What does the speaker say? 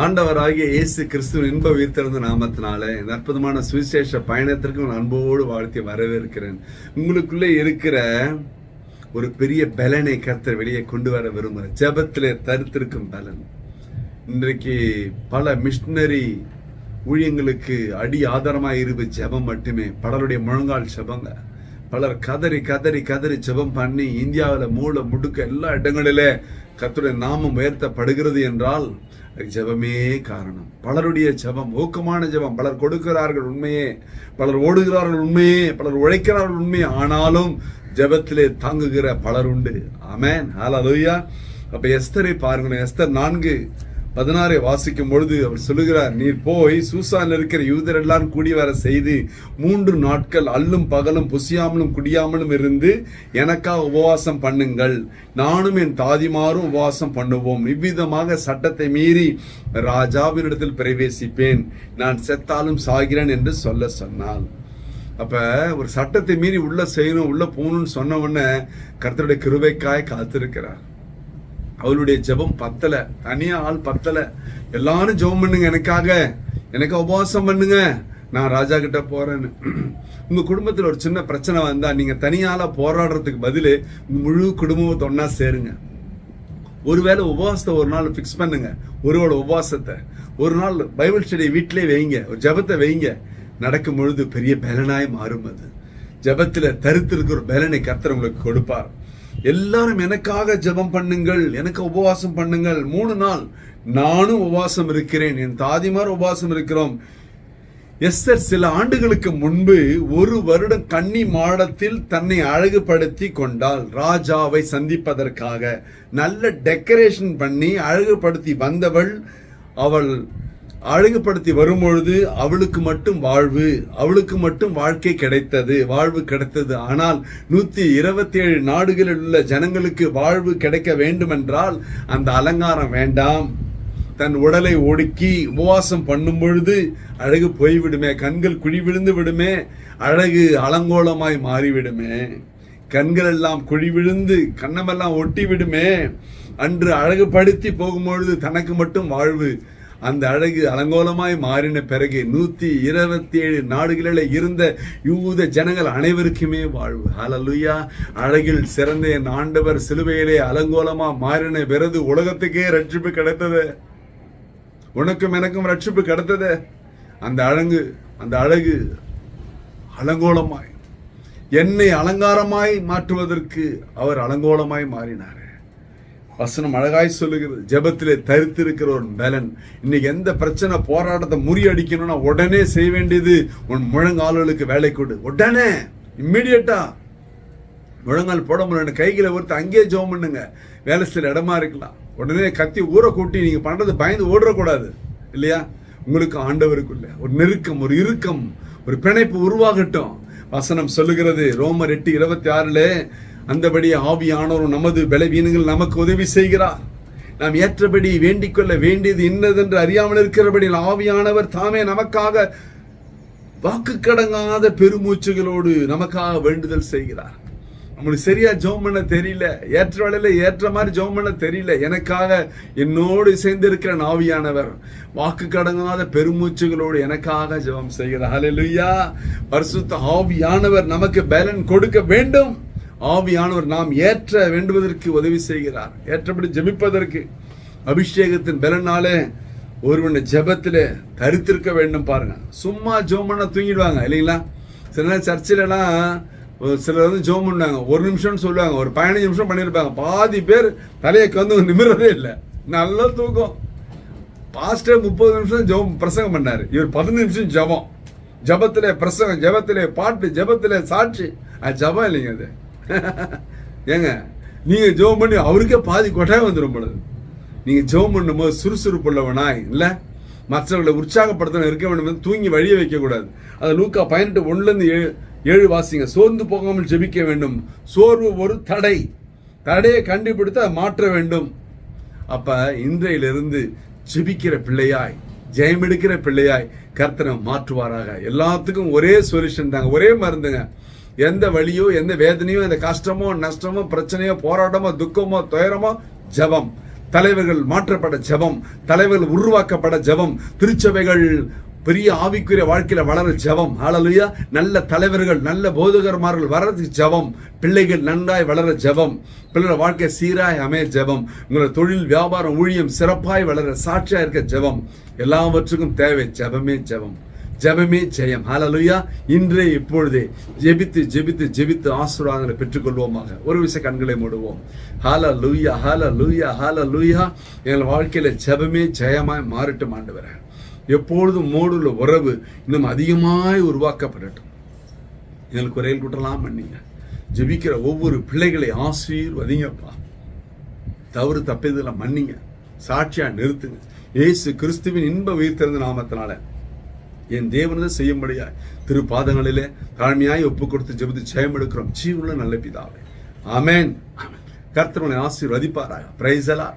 ஆண்டவராகிய இயேசு கிறிஸ்துவின் இன்ப உயிர்த்தெழுந்த நாமத்தினால இந்த அற்புதமான சுவிசேஷ பயணத்திற்கு நான் அன்போடு வாழ்த்தி வரவேற்கிறேன். உங்களுக்குள்ளே இருக்கிற ஒரு பெரிய பலனை கர்த்தர் வெளியே கொண்டு வர விரும்புகிறேன் ஜெபத்திலே தருத்திருக்கும் பலன். இன்றைக்கு பல மிஷினரி ஊழியங்களுக்கு அடி ஆதாரமாக இருப்பு ஜெபம் மட்டுமே. பலருடைய முழங்கால் ஜெபங்க பலர் கதறி கதறி கதறி ஜெபம் பண்ணி இந்தியாவில் மூளை முடுக்க எல்லா இடங்களிலே கத்துடைய நாமம் உயர்த்தப்படுகிறது என்றால் ஜெபமே காரணம். பலருடைய ஜெபம் ஊக்கமான ஜெபம். பலர் கொடுக்கிறார்கள் உண்மையே. பலர் ஓடுகிறார்கள் உண்மையே. பலர் உழைக்கிறார்கள் உண்மையே. ஆனாலும் ஜபத்திலே தாங்குகிற பலர் உண்டு ஆமென். லோய்யா அப்ப எஸ்தரை பாருங்களேன். எஸ்தர் நான்கு. பதினாறை வாசிக்கும் பொழுது அவர் சொல்லுகிறார் நீர் போய் சூசான் இருக்கிற யூதர் எல்லாம் கூடி வர செய்து மூன்று நாட்கள் அல்லும் பகலும் புசியாமலும் குடியாமலும் இருந்து எனக்காக உபவாசம் பண்ணுங்கள். நானும் என் தாதிமாரும் உபவாசம் பண்ணுவோம். இவ்விதமாக சட்டத்தை மீறி ராஜாவினிடத்தில் பிரவேசிப்பேன். நான் செத்தாலும் சாகிறேன் என்று சொல்ல சொன்னாள். அப்ப ஒரு சட்டத்தை மீறி உள்ள செய்யணும் உள்ள போகணும்னு சொன்ன உடனே கர்த்தருடைய கிருபைக்காய் காத்திருக்கிறார். அவளுடைய ஜெபம் பத்தல. தனியா ஆள் பத்தல. எல்லாரும் ஜெபம் பண்ணுங்க எனக்காக. எனக்கு உபவாசம் பண்ணுங்க. நான் ராஜா கிட்ட போறேன்னு. உங்க குடும்பத்துல ஒரு சின்ன பிரச்சனை வந்தா நீங்க தனியால போராடுறதுக்கு பதிலு முழு குடும்பத்தை ஒண்ணா சேருங்க. ஒருவேளை உபவாசத்தை ஒரு நாள் ஃபிக்ஸ் பண்ணுங்க. ஒருவோட உபவாசத்தை. ஒரு நாள் பைபிள் ஸ்டடி வீட்டிலே வைங்க. ஒரு ஜெபத்தை வைங்க. நடக்கும் பொழுது பெரிய பலனாய் மாறும் அது. ஜெபத்துல தரித்திருக்கிற ஒரு பலனை கர்த்தர் உங்களுக்கு கொடுப்பார். எல்லாரும் எனக்காக ஜெபம் பண்ணுங்கள் எனக்கு உபவாசம் பண்ணுங்கள். மூணு நாள் நானும் உபவாசம் இருக்கிறேன் என் தாதிமார் உபவாசம் இருக்கிறோம். எஸ்தர் சில ஆண்டுகளுக்கு முன்பு ஒரு வருடம் கன்னி மாடத்தில் தன்னை அழகுபடுத்தி கொண்டால் ராஜாவை சந்திப்பதற்காக நல்ல டெக்கரேஷன் பண்ணி அழகுபடுத்தி வந்தவள் அவள் அழகுபடுத்தி வரும்பொழுது அவளுக்கு மட்டும் வாழ்வு அவளுக்கு மட்டும் வாழ்க்கை கிடைத்தது வாழ்வு கிடைத்தது. ஆனால் நூத்தி இருபத்தி ஏழு நாடுகளில் உள்ள ஜனங்களுக்கு வாழ்வு கிடைக்க வேண்டுமென்றால் அந்த அலங்காரம் வேண்டாம். தன் உடலை ஒடுக்கி உபவாசம் பண்ணும் பொழுது அழகு போய்விடுமே கண்கள் குழி விழுந்து விடுமே அழகு அலங்கோலமாய் மாறிவிடுமே. கண்கள் எல்லாம் குழி விழுந்து கண்ணமெல்லாம் ஒட்டி விடுமே. அன்று அழகுபடுத்தி போகும்பொழுது தனக்கு மட்டும் வாழ்வு அந்த அழகு அலங்கோலமாய் மாறின பிறகு நூத்தி இருபத்தி ஏழு நாடுகளில் இருந்த யூத ஜனங்கள் அனைவருக்குமே வாழ்வு. அலலுயா அழகில் சிறந்த என் ஆண்டவர் சிலுவையிலே அலங்கோலமா மாறின பிறகு உலகத்துக்கே ரட்சிப்பு கிடைத்தது. உனக்கும் எனக்கும் ரட்சிப்பு கிடைத்தது. அந்த அழகு அந்த அழகு அலங்கோலமாய் என்னை அலங்காரமாய் மாற்றுவதற்கு அவர் அலங்கோலமாய் மாறினார். வசனம் அழகாய் சொல்லுகிறது. ஜபத்திலே தரித்திருக்கிற ஒரு பலன் இன்னைக்கு எந்த பிரச்சனை போராட்டத்தை முறியடிக்கணும்னா உடனே செய்ய வேண்டியது உன் முழங்கால்களுக்கு வேலை கொடு. உடனே இம்மிடியட்டா முழங்கால் போட முடியல. கைகளை ஒருத்தர் அங்கேயே ஜோம் பண்ணுங்க. வேலை சில இடமா இருக்கலாம். உடனே கத்தி ஊற கூட்டி நீங்க பண்றது பயந்து ஓடுறக்கூடாது இல்லையா? உங்களுக்கு ஆண்டவருக்குள்ள ஒரு நெருக்கம் ஒரு இறுக்கம் ஒரு பிணைப்பு உருவாகட்டும். வசனம் சொல்லுகிறது. ரோமர் எட்டு இருபத்தி ஆறுல அந்தபடி ஆவியானோரும் நமது பலவீனங்கள் நமக்கு உதவி செய்கிறார். நாம் ஏற்றபடி வேண்டிக் கொள்ள வேண்டியது இன்னதென்று அறியாமல் இருக்கிறபடி ஆவியானவர் தாமே நமக்காக வாக்கு கடங்காத பெருமூச்சுகளோடு நமக்காக வேண்டுதல் செய்கிறார். நம்மளுக்கு சரியா ஜோம் பண்ண தெரியல. ஏற்ற வேலையில ஏற்ற மாதிரி ஜோம் பண்ண தெரியல. எனக்காக என்னோடு சேர்ந்திருக்கிற நாவியானவர் வாக்கு கடங்காத பெருமூச்சுகளோடு எனக்காக ஜெபம் செய்கிறார். ஹalleluya பரிசுத்த ஆவியானவர் நமக்கு பேலன் கொடுக்க வேண்டும். ஆவியானவர் நாம் ஏற்ற வேண்டுவதற்கு உதவி செய்கிறார். ஏற்றபடி ஜெபிப்பதற்கு அபிஷேகத்தின் பலனாலே ஒருவனை ஜபத்தில் தரித்திருக்க வேண்டும் பாருங்க. சும்மா ஜோம் பண்ண தூங்கிடுவாங்க இல்லைங்களா? சில நேரம் சர்ச்சிலலாம் ஒரு சிலர் வந்து ஜோம் பண்ணாங்க ஒரு நிமிஷம்னு சொல்லுவாங்க ஒரு பதினஞ்சு நிமிஷம் பண்ணியிருப்பாங்க. பாதி பேர் தலையை கந்து நிமிரதே இல்லை. நல்ல தூக்கம். பாஸ்டர் முப்பது நிமிஷம் ஜெபம் பிரசங்கம் பண்ணார். இவர் பதினஞ்சு நிமிஷம் ஜெபம். ஜெபத்திலே பிரசங்கம் ஜெபத்திலே பாட்டு ஜெபத்திலே சாட்சி. அது ஜெபம் இல்லைங்க அது. ஏங்க நீங்கள் ஜோம் பண்ணி அவருக்கே பாதி கொட்டாயம் வந்துடும் பொழுது நீங்கள் ஜோம் பண்ணும்போது சுறுசுறுப்புள்ளவனாய் இல்லை? மற்றவர்களை உற்சாகப்படுத்தணும் இருக்க வேண்டும் தூங்கி வழிய வைக்கக்கூடாது. அதை நூக்கா லூக்கா பதினெட்டு ஏழு ஏழு வாசிங்க. சோர்ந்து போகாமல் ஜெபிக்க வேண்டும். சோர்வு ஒரு தடை. தடையை கண்டுபிடித்து அதை மாற்ற வேண்டும். அப்போ இன்றையிலிருந்து ஜெபிக்கிற பிள்ளையாய் ஜெயம் எடுக்கிற பிள்ளையாய் கர்த்தனை மாற்றுவாராக. எல்லாத்துக்கும் ஒரே சொல்யூஷன் தாங்க. ஒரே மருந்துங்க. எந்த வழியோ எந்த வேதனையோ எந்த கஷ்டமோ நஷ்டமோ பிரச்சனையோ போராட்டமோ துக்கமோ துயரமோ ஜெபம். தலைவர்கள் மாற்றப்பட ஜெபம். தலைவர்கள் உருவாக்கப்பட ஜெபம். திருச்சபைகள் பெரிய ஆவிக்குரிய வாழ்க்கையில வளர ஜெபம். ஆளலுயா நல்ல தலைவர்கள் நல்ல போதகர்மார்கள் வர்றது ஜெபம். பிள்ளைகள் நன்றாய் வளர ஜெபம். பிள்ளைಗಳ வாழ்க்கை சீராய் அமைய ஜெபம். உங்களோட தொழில் வியாபாரம் ஊழியம் சிறப்பாய் வளர சாட்சியா இருக்க ஜெபம். எல்லாவற்றுக்கும் தேவை ஜெபமே ஜெபம். ஜெபமே ஜெயம். ஹலலுயா இன்றே இப்பொழுதே ஜெபித்து ஜெபித்து ஜெபித்து ஆசீர்வாதங்களை பெற்றுக்கொள்வோமாக. ஒரு விஷய கண்களை மூடுவோம். ஹால லூயா ஹால லூயா ஹால லூயா எங்கள் வாழ்க்கையில ஜெபமே ஜெயமாய் மாறட்டும் வர எப்பொழுதும் மோடுள்ள உறவு இன்னும் அதிகமாய் உருவாக்கப்படட்டும். எங்களுக்கு குறையில் கூட்டலாம் பண்ணீங்க. ஜெபிக்கிற ஒவ்வொரு பிள்ளைகளை ஆசீர்வதிங்கப்பா. தவறு தப்பியதில் மன்னிங்க. சாட்சியா நிறுத்துங்க. இயேசு கிறிஸ்துவின் இன்ப உயிர் திறந்த நாமத்தினால என் தேவனதை செய்யும்படியாய் திரு பாதங்களிலே தாழ்மையாய் ஒப்பு கொடுத்து ஜெபித்து ஜெயம் எடுக்கிறோம். ஜீவுள்ள நல்ல பிதாவே. ஆமேன். ஆமென். ஆசீர்வதிப்பாராக. பிரைசலா